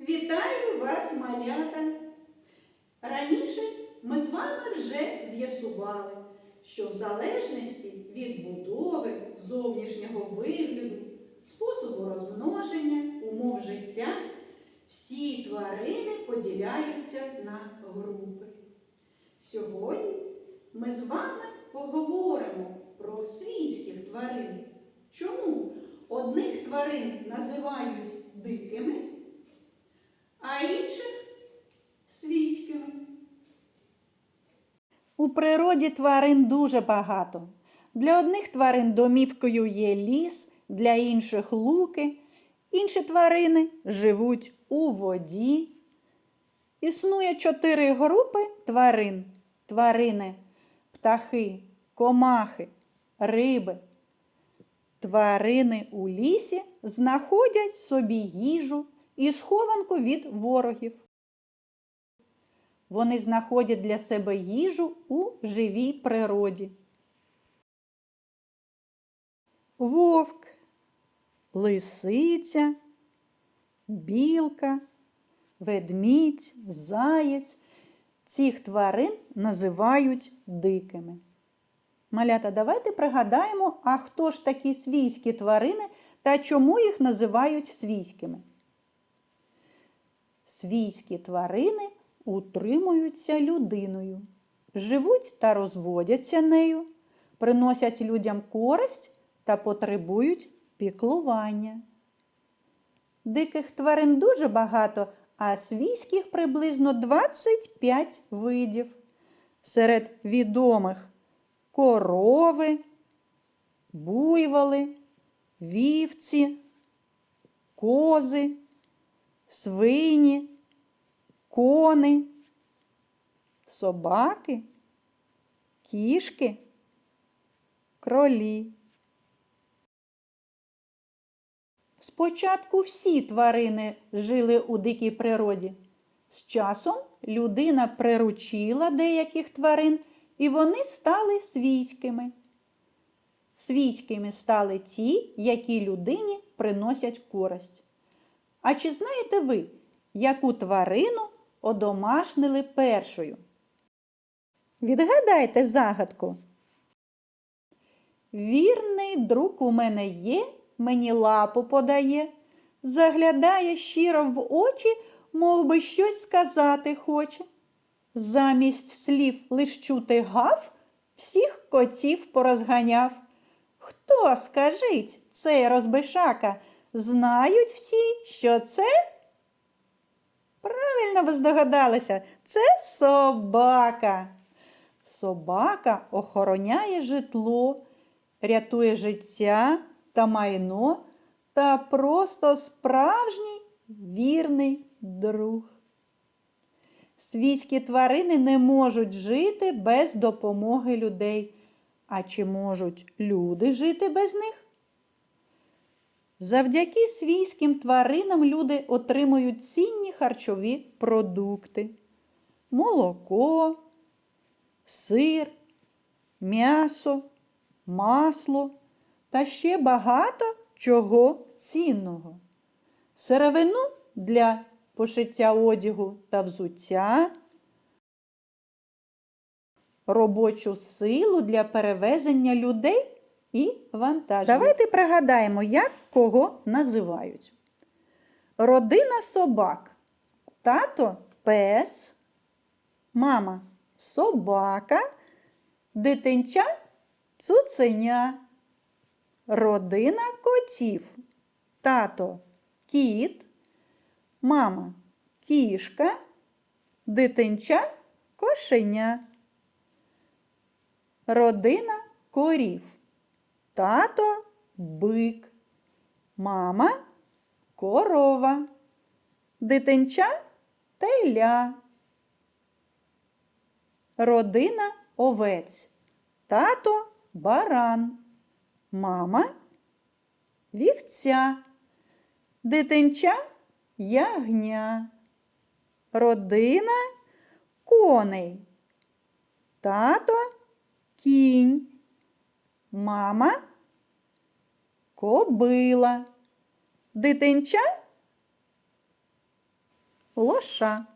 Вітаю вас, малята! Раніше ми з вами вже з'ясували, що в залежності від будови, зовнішнього вигляду, способу розмноження, умов життя, всі тварини поділяються на групи. Сьогодні ми з вами поговоримо про свійських тварин. Чому одних тварин називають дикими, а інших свійськими? У природі тварин дуже багато. Для одних тварин домівкою є ліс, для інших луки. Інші тварини живуть у воді. Існує чотири групи тварин: тварини, птахи, комахи, риби. Тварини у лісі знаходять собі їжу і схованку від ворогів. Вони знаходять для себе їжу у живій природі. Вовк, лисиця, білка, ведмідь, заєць. Цих тварин називають дикими. Малята, давайте пригадаємо, а хто ж такі свійські тварини та чому їх називають свійськими. Свійські тварини утримуються людиною, живуть та розводяться нею, приносять людям користь та потребують піклування. Диких тварин дуже багато, а свійських приблизно 25 видів. Серед відомих корови, буйволи, вівці, кози, свині, кони, собаки, кішки, кролі. Спочатку всі тварини жили у дикій природі. З часом людина приручила деяких тварин, і вони стали свійськими. Свійськими стали ті, які людині приносять користь. А чи знаєте ви, яку тварину одомашнили першою? Відгадайте загадку. Вірний друг у мене є, мені лапу подає, заглядає щиро в очі, мов би щось сказати хоче. Замість слів лиш чути гав, всіх котів порозганяв. Хто, скажіть, цей розбишака, знають всі, що це? Правильно ви здогадалися, це собака. Собака охороняє житло, рятує життя та майно та просто справжній вірний друг. Свійські тварини не можуть жити без допомоги людей. А чи можуть люди жити без них? Завдяки свійським тваринам люди отримують цінні харчові продукти: молоко, сир, м'ясо, масло та ще багато чого цінного. Сировину для пошиття одягу та взуття, робочу силу для перевезення людей і вантажів. Давайте пригадаємо, як кого називають. Родина собак. Тато пес, мама собака, дитинча цуценя. Родина котів. Тато кіт, мама кішка, дитинча кошеня. Родина корів. Тато бик, мама корова, дитинча теля. Родина овець. Тато баран, мама вівця, дитинча ягня. Родина коней. Тато кінь, мама кобила, дитинча лоша.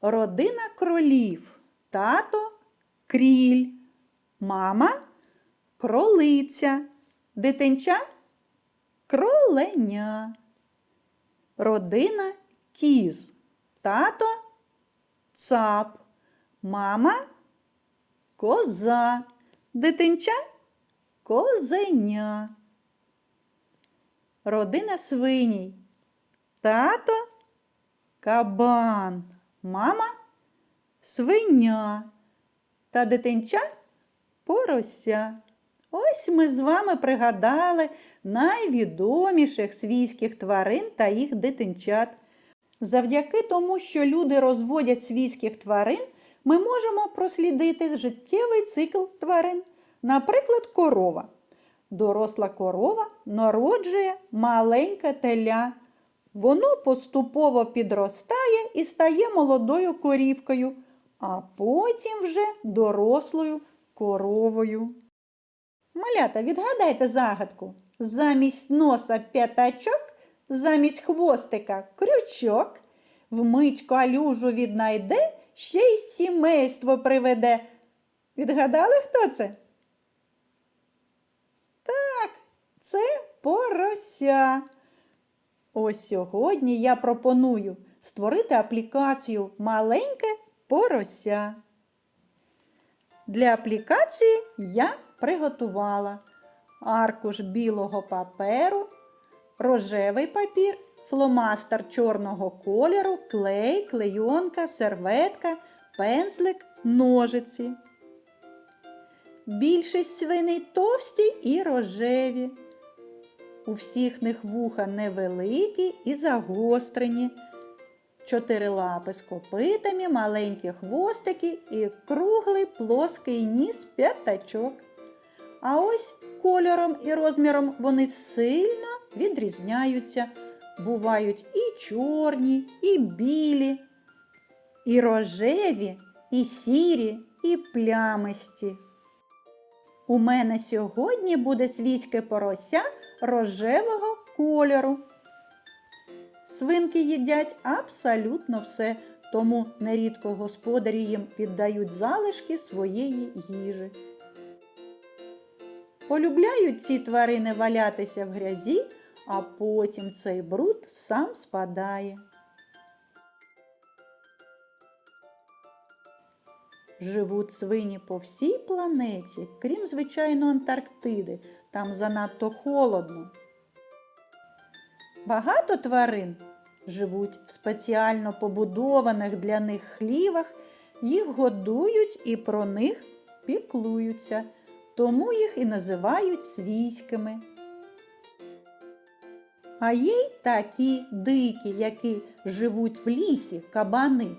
Родина кролів. Тато кріль. Мама кролиця. Дитинча кроленя. Родина кіз. Тато цап. Мама коза. Дитинча козеня. Родина свиній. Тато кабан. Мама свиня. Та дитинча порося. Ось ми з вами пригадали найвідоміших свійських тварин та їх дитинчат. Завдяки тому, що люди розводять свійських тварин, ми можемо прослідити життєвий цикл тварин. Наприклад, корова. Доросла корова народжує маленьке теля. Воно поступово підростає і стає молодою корівкою, а потім вже дорослою коровою. Малята, відгадайте загадку. Замість носа п'ятачок, замість хвостика крючок, вмить калюжу віднайде, ще й сімейство приведе. Відгадали, хто це? Це порося. Ось сьогодні я пропоную створити аплікацію Маленьке порося. Для аплікації я приготувала аркуш білого паперу, рожевий папір, фломастер чорного кольору, клей, клейонка, серветка, пензлик, ножиці. Більшість свиней товсті і рожеві. У всіх них вуха невеликі і загострені. Чотири лапи з копитами, маленькі хвостики і круглий плоский ніс п'ятачок. А ось кольором і розміром вони сильно відрізняються. Бувають і чорні, і білі, і рожеві, і сірі, і плямисті. У мене сьогодні буде свійське порося рожевого кольору. Свинки їдять абсолютно все, тому нерідко господарі їм піддають залишки своєї їжі. Полюбляють ці тварини валятися в грязі, а потім цей бруд сам спадає. Живуть свині по всій планеті, крім, звичайно, Антарктиди. Там занадто холодно. Багато тварин живуть в спеціально побудованих для них хлівах, їх годують і про них піклуються, тому їх і називають свійськими. А є й такі дикі, які живуть в лісі, кабани.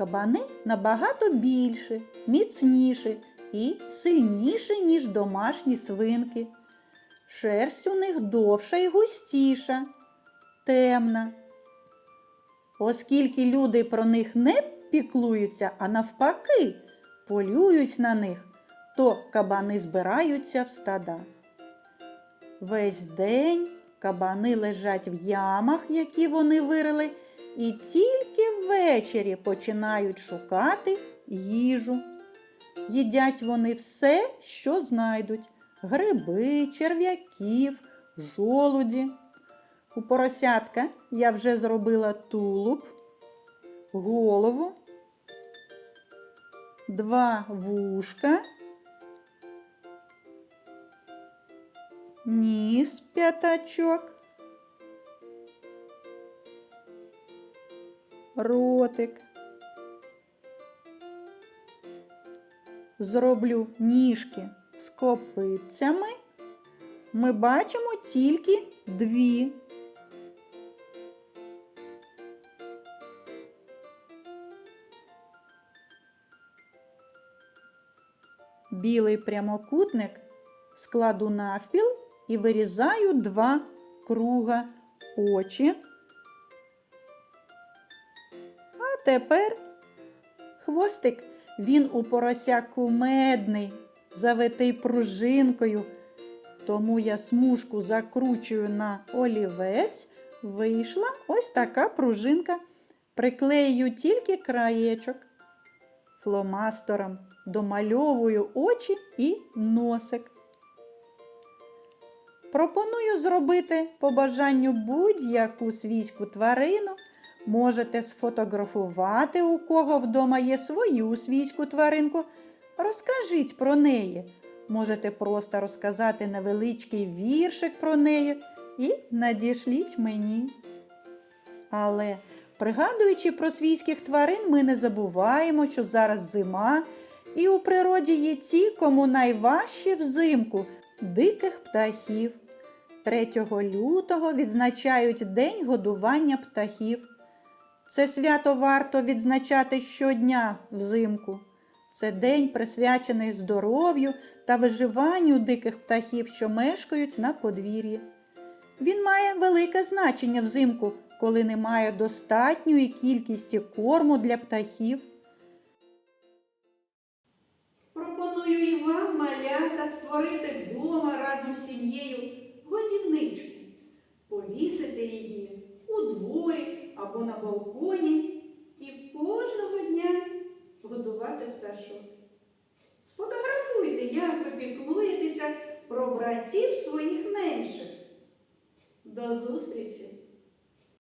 Кабани набагато більші, міцніші і сильніші, ніж домашні свинки. Шерсть у них довша і густіша, темна. Оскільки люди про них не піклуються, а навпаки, полюють на них, то кабани збираються в стада. Весь день кабани лежать в ямах, які вони вирили, і тільки ввечері починають шукати їжу. Їдять вони все, що знайдуть гриби, черв'яків, жолуді. У поросятка я вже зробила тулуб, голову, два вушка, ніс п'ятачок, ротик. Зроблю ніжки з копитцями. Ми бачимо тільки дві. Білий прямокутник складу навпіл і вирізаю два круга очі. Тепер хвостик. Він у порося кумедний, завитий пружинкою. Тому я смужку закручую на олівець. Вийшла ось така пружинка. приклею тільки краєчок. Фломастером домальовую очі і носик. Пропоную зробити по бажанню будь-яку свійську тварину. Можете сфотографувати, у кого вдома є свою свійську тваринку. Розкажіть про неї. Можете просто розказати невеличкий віршик про неї і надішліть мені. Але, пригадуючи про свійських тварин, ми не забуваємо, що зараз зима, і у природі є ті, кому найважче взимку диких птахів. 3 лютого відзначають День годування птахів. Це свято варто відзначати щодня взимку. Це день присвячений здоров'ю та виживанню диких птахів, що мешкають на подвір'ї. Він має велике значення взимку, коли немає достатньої кількості корму для птахів. Пропоную і вам, малята, створити вдома разом з сім'єю годівничку, повісити її у дворі або на балконі і кожного дня годувати пташок. Сфотографуйте, як ви піклуєтеся про братів своїх менших. До зустрічі!